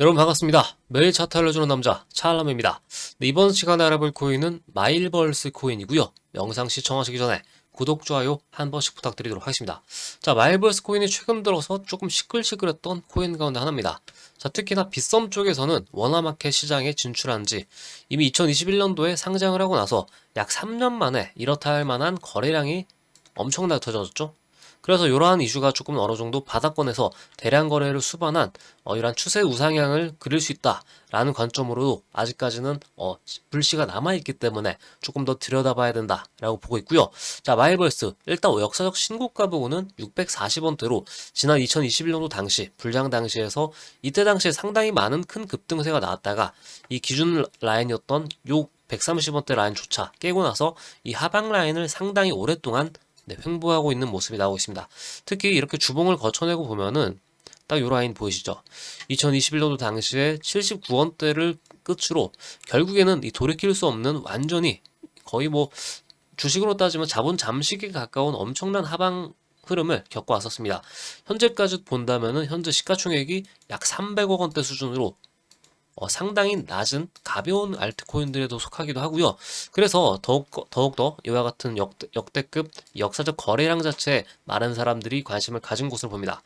여러분 반갑습니다. 매일 차트 알려주는 남자 차알람입니다. 네, 이번 시간에 알아볼 코인은 마일벌스 코인이고요. 영상 시청하시기 전에 구독, 좋아요 한 번씩 부탁드리도록 하겠습니다. 자, 마일벌스 코인이 최근 들어서 조금 시끌시끌했던 코인 가운데 하나입니다. 자, 특히나 빗썸 쪽에서는 원화마켓 시장에 진출한 지 이미 2021년도에 상장을 하고 나서 약 3년 만에 이렇다 할 만한 거래량이 엄청나게 터졌죠. 그래서 이러한 이슈가 조금 어느 정도 바닥권에서 대량 거래를 수반한 어, 이러한 추세 우상향을 그릴 수 있다라는 관점으로도 아직까지는 어, 불씨가 남아있기 때문에 조금 더 들여다봐야 된다라고 보고 있고요. 자 마이벌스 일단 역사적 신고가 부분은 640원대로 지난 2021년도 당시 불장 당시에서 이때 당시에 상당히 많은 큰 급등세가 나왔다가 이 기준 라인이었던 요 130원대 라인조차 깨고 나서 이 하방 라인을 상당히 오랫동안 네, 횡보하고 있는 모습이 나오고 있습니다. 특히 이렇게 주봉을 거쳐내고 보면은 딱 요 라인 보이시죠? 2021년도 당시에 79원대를 끝으로 결국에는 이 돌이킬 수 없는 완전히 거의 뭐 주식으로 따지면 자본 잠식에 가까운 엄청난 하방 흐름을 겪어왔었습니다. 현재까지 본다면은 현재 시가총액이 약 300억 원대 수준으로 어, 상당히 낮은 가벼운 알트코인들에도 속하기도 하고요. 그래서 더욱 더욱더 이와 같은 역대, 역대급 역사적 거래량 자체에 많은 사람들이 관심을 가진 곳을 봅니다.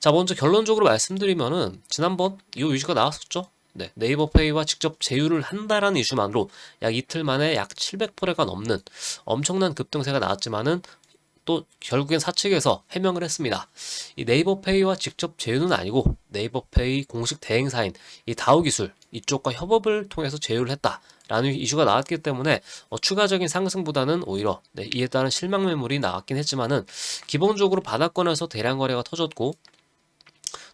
자, 먼저 결론적으로 말씀드리면은 지난번 이 이슈가 나왔었죠. 네, 네이버 페이와 직접 제휴를 한다라는 이슈만으로 약 이틀 만에 약 700%가 넘는 엄청난 급등세가 나왔지만은 또 결국엔 사측에서 해명을 했습니다. 이 네이버페이와 직접 제휴는 아니고 네이버페이 공식 대행사인 이 다우 기술 이쪽과 협업을 통해서 제휴를 했다. 라는 이슈가 나왔기 때문에 어, 추가적인 상승보다는 오히려 네, 이에 따른 실망 매물이 나왔긴 했지만은 기본적으로 바닥권에서 대량 거래가 터졌고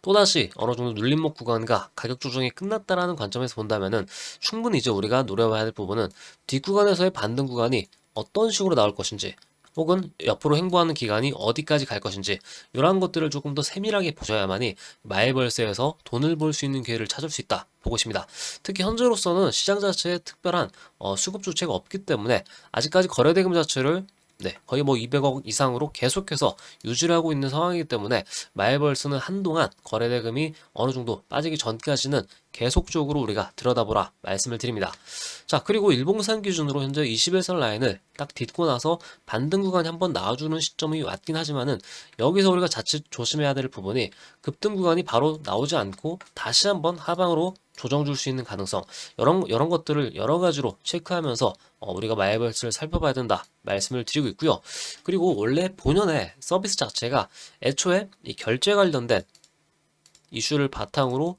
또다시 어느 정도 눌림목 구간과 가격 조정이 끝났다라는 관점에서 본다면은 충분히 이제 우리가 노려봐야 할 부분은 뒷 구간에서의 반등 구간이 어떤 식으로 나올 것인지 혹은 옆으로 행보하는 기간이 어디까지 갈 것인지 이러한 것들을 조금 더 세밀하게 보셔야만이 마일벌스에서 돈을 벌 수 있는 기회를 찾을 수 있다 보고 있습니다. 특히 현재로서는 시장 자체에 특별한 어, 수급 조치가 없기 때문에 아직까지 거래대금 자체를 네, 거의 뭐 200억 이상으로 계속해서 유지를 하고 있는 상황이기 때문에 마일벌스는 한동안 거래대금이 어느 정도 빠지기 전까지는 계속적으로 우리가 들여다보라 말씀을 드립니다. 자, 그리고 일봉산 기준으로 현재 21선 라인을 딱 딛고 나서 반등 구간이 한번 나와주는 시점이 왔긴 하지만은 여기서 우리가 자칫 조심해야 될 부분이 급등 구간이 바로 나오지 않고 다시 한번 하방으로 조정 줄 수 있는 가능성 이런 이런 것들을 여러 가지로 체크하면서 어, 우리가 마이벌스를 살펴봐야 된다 말씀을 드리고 있고요. 그리고 원래 본연의 서비스 자체가 애초에 이 결제 관련된 이슈를 바탕으로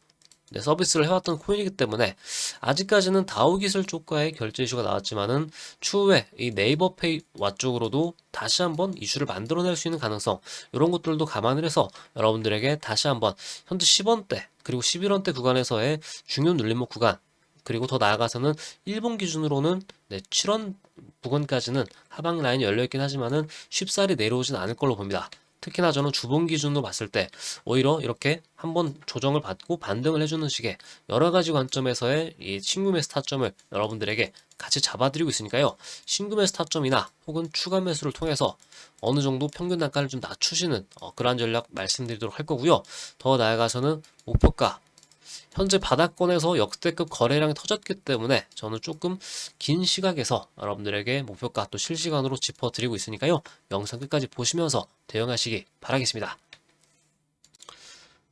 네, 서비스를 해왔던 코인이기 때문에 아직까지는 다우 기술 쪽과의 결제 이슈가 나왔지만은 추후에 이 네이버 페이 와 쪽으로도 다시 한번 이슈를 만들어낼 수 있는 가능성 이런 것들도 감안을 해서 여러분들에게 다시 한번 현재 10원대 그리고 11원대 구간에서의 중요 눌림목 구간 그리고 더 나아가서는 일본 기준으로는 네, 7원 부근까지는 하방 라인이 열려있긴 하지만은 쉽사리 내려오진 않을 걸로 봅니다. 특히나 저는 주봉 기준으로 봤을 때 오히려 이렇게 한번 조정을 받고 반등을 해주는 식의 여러 가지 관점에서의 이 신규 매수 타점을 여러분들에게 같이 잡아드리고 있으니까요. 신규 매수 타점이나 혹은 추가 매수를 통해서 어느 정도 평균 단가를 좀 낮추시는 어, 그러한 전략 말씀드리도록 할 거고요. 더 나아가서는 목표가 현재 바닥권에서 역대급 거래량이 터졌기 때문에 저는 조금 긴 시각에서 여러분들에게 목표가 또 실시간으로 짚어드리고 있으니까요. 영상 끝까지 보시면서 대응하시기 바라겠습니다.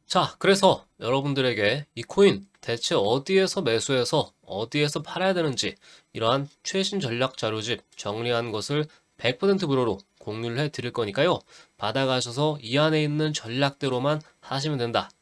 자, 그래서 여러분들에게 이 코인 대체 어디에서 매수해서 어디에서 팔아야 되는지 이러한 최신 전략 자료집 정리한 것을 100% 무료로 공유를 해 드릴 거니까요. 받아가셔서 이 안에 있는 전략대로만 하시면 된다.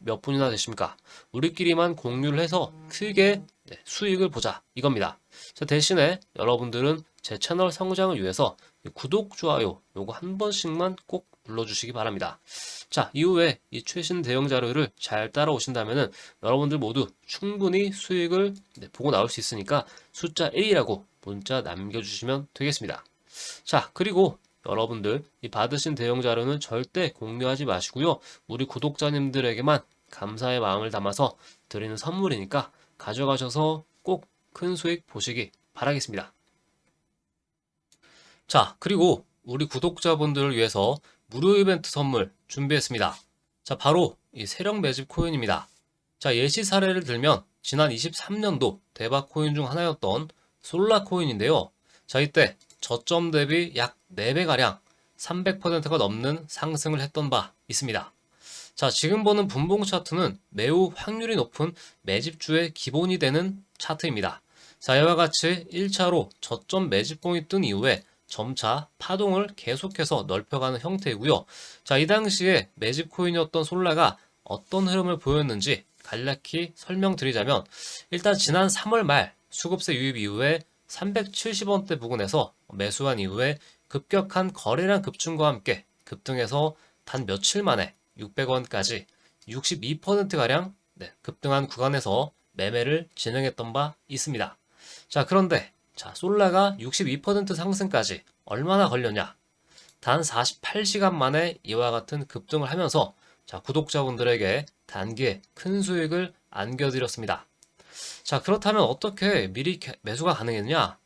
몇 분이나 되십니까? 우리끼리만 공유를 해서 크게 네, 수익을 보자 이겁니다. 자, 대신에 여러분들은 제 채널 성장을 위해서 구독, 좋아요 요거 한 번씩만 꼭 눌러주시기 바랍니다. 자, 이후에 이 최신 대형 자료를 잘 따라오신다면은 여러분들 모두 충분히 수익을 네, 보고 나올 수 있으니까 숫자 1이라고 문자 남겨주시면 되겠습니다. 자, 그리고 여러분들 이 받으신 대형 자료는 절대 공유하지 마시고요. 우리 구독자님들에게만 감사의 마음을 담아서 드리는 선물이니까 가져가셔서 꼭 큰 수익 보시기 바라겠습니다. 자, 그리고 우리 구독자분들을 위해서 무료 이벤트 선물 준비했습니다. 자, 바로 이 세력 매집 코인입니다. 자, 예시 사례를 들면 지난 23년도 대박 코인 중 하나였던 솔라 코인인데요. 자, 이때 저점 대비 약 4배가량 300%가 넘는 상승을 했던 바 있습니다. 자, 지금 보는 분봉 차트는 매우 확률이 높은 매집주의 기본이 되는 차트입니다. 자, 이와 같이 1차로 저점 매집봉이 뜬 이후에 점차 파동을 계속해서 넓혀가는 형태이고요. 자, 이 당시에 매집 코인이었던 솔라가 어떤 흐름을 보였는지 간략히 설명드리자면 일단 지난 3월 말 수급세 유입 이후에 370원대 부근에서 매수한 이후에 급격한 거래량 급증과 함께 급등해서 단 며칠 만에 600원까지 62%가량 급등한 구간에서 매매를 진행했던 바 있습니다. 자, 그런데 자, 솔라가 62% 상승까지 얼마나 걸렸냐? 단 48시간 만에 이와 같은 급등을 하면서 자, 구독자분들에게 단기에 큰 수익을 안겨드렸습니다. 자, 그렇다면 어떻게 미리 매수가 가능했냐?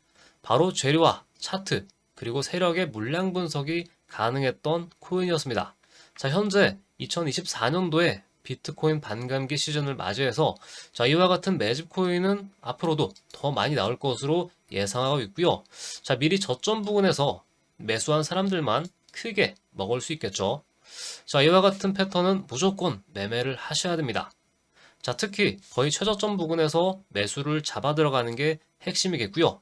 바로 재료와 차트, 그리고 세력의 물량 분석이 가능했던 코인이었습니다. 자, 현재 2024년도에 비트코인 반감기 시즌을 맞이해서 자, 이와 같은 매집 코인은 앞으로도 더 많이 나올 것으로 예상하고 있고요. 자, 미리 저점 부근에서 매수한 사람들만 크게 먹을 수 있겠죠. 자, 이와 같은 패턴은 무조건 매매를 하셔야 됩니다. 자, 특히 거의 최저점 부근에서 매수를 잡아 들어가는 게 핵심이겠고요.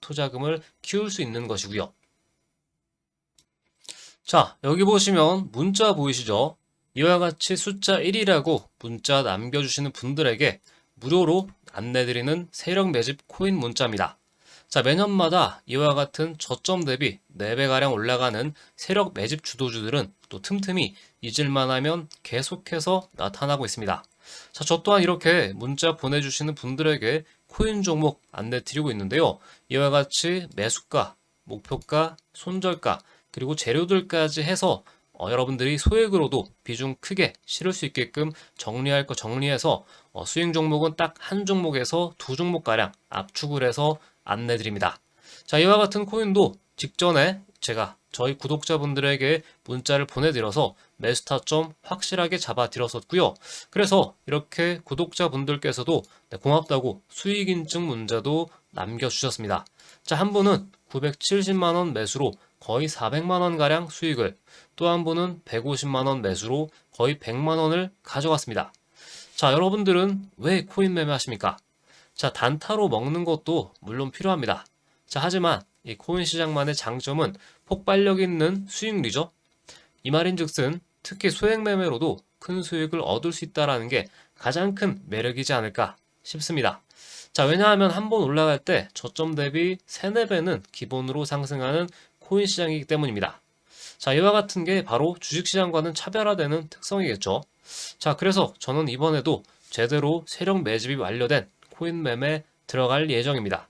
투자금을 키울 수 있는 것이고요. 자, 여기 보시면 문자 보이시죠? 이와 같이 숫자 1이라고 문자 남겨주시는 분들에게 무료로 안내드리는 세력 매집 코인 문자입니다. 자, 매년마다 이와 같은 저점 대비 4배가량 올라가는 세력 매집 주도주들은 또 틈틈이 잊을만 하면 계속해서 나타나고 있습니다. 자, 저 또한 이렇게 문자 보내주시는 분들에게 코인 종목 안내 드리고 있는데요. 이와 같이 매수가, 목표가, 손절가, 그리고 재료들까지 해서 어, 여러분들이 소액으로도 비중 크게 실을 수 있게끔 정리할 거 정리해서 어, 수익 종목은 딱 한 종목에서 두 종목가량 압축을 해서 안내 드립니다. 자, 이와 같은 코인도 직전에 제가 저희 구독자분들에게 문자를 보내드려서 매수 타점 확실하게 잡아 드렸었고요. 그래서 이렇게 구독자분들께서도 네, 고맙다고 수익 인증 문자도 남겨주셨습니다. 자, 한 분은 970만원 매수로 거의 400만원 가량 수익을 또 한 분은 150만원 매수로 거의 100만원을 가져갔습니다. 자, 여러분들은 왜 코인 매매 하십니까? 자, 단타로 먹는 것도 물론 필요합니다. 자, 하지만 이 코인 시장만의 장점은 폭발력 있는 수익률이죠. 이 말인 즉슨 특히 소액 매매로도 큰 수익을 얻을 수 있다는 게 가장 큰 매력이지 않을까 싶습니다. 자, 왜냐하면 한 번 올라갈 때 저점 대비 3, 4배는 기본으로 상승하는 코인 시장이기 때문입니다. 자, 이와 같은 게 바로 주식시장과는 차별화되는 특성이겠죠. 자, 그래서 저는 이번에도 제대로 세력 매집이 완료된 코인 매매 들어갈 예정입니다.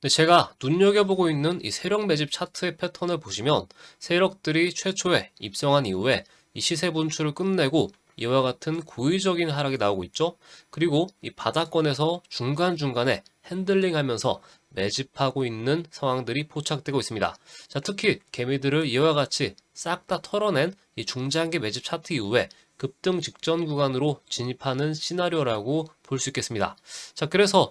근데 제가 눈여겨보고 있는 이 세력 매집 차트의 패턴을 보시면 세력들이 최초에 입성한 이후에 이 시세 분출을 끝내고 이와 같은 고의적인 하락이 나오고 있죠. 그리고 이 바닥권에서 중간중간에 핸들링 하면서 매집하고 있는 상황들이 포착되고 있습니다. 자, 특히 개미들을 이와 같이 싹 다 털어낸 이 중장기 매집 차트 이후에 급등 직전 구간으로 진입하는 시나리오라고 볼 수 있겠습니다. 자, 그래서